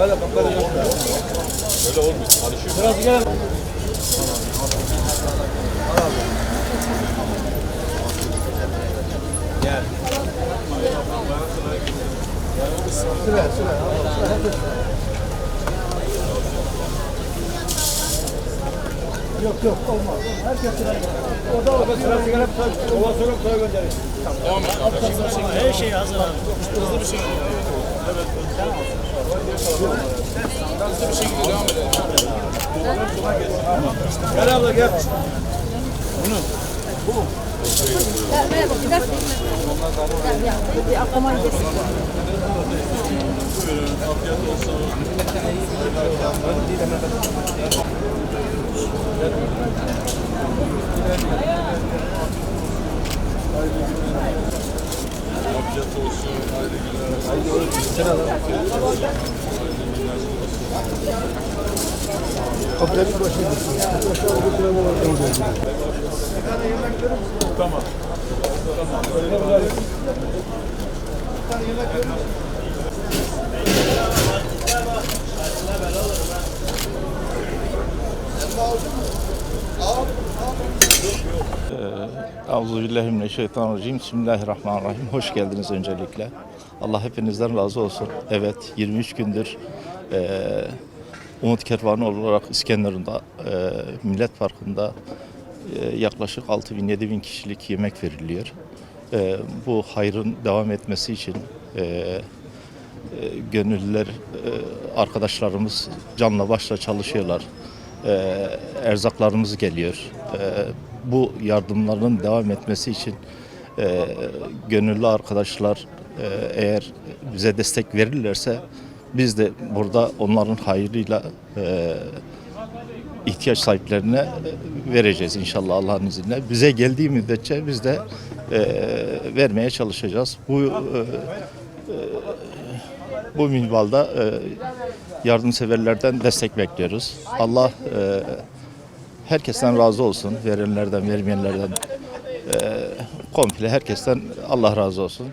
Öyle bakalım. Öyle olmuyor. Alışıyor. Biraz gel. Gel. Süre, süre. Süre, süre. Yok yok olmaz. Herkes sıra O da orada sıra sigara Ova sorup et. Hızlı bir şekilde. Her şey hazır abi. Hızlı bir şekilde. Evet. Hızlı bir şekilde devam edelim. Gel abla gel. Merhaba, bir dakika. Ya, ya, bir aklıma gelsin. Kapıların başına. Aşağı götürelim oradan. Tamam. Tamam. Euzubillahimineşşeytanirracim. Bismillahirrahmanirrahim. Hoş geldiniz öncelikle. Allah hepinizden razı olsun. Evet 23 gündür eee Umut Kervanı olarak İskenderun'da eee, Millet Parkı'nda eee, yaklaşık 6 bin 7 bin kişilik yemek veriliyor. Eee, bu hayrın devam etmesi için eee, eee, gönüllüler, eee, arkadaşlarımız canla başla çalışıyorlar. Eee, erzaklarımız geliyor. Eee, bu yardımların devam etmesi için eee, gönüllü arkadaşlar eee, eğer bize destek verirlerse biz de burada onların hayrıyla eee, ihtiyaç sahiplerine e, vereceğiz inşallah Allah'ın izniyle. Bize geldiği müddetçe biz de eee, vermeye çalışacağız. Bu eee, bu minvalda e, yardımseverlerden destek bekliyoruz. Allah e, herkesten razı olsun. Verenlerden, vermeyenlerden e, komple herkesten Allah razı olsun.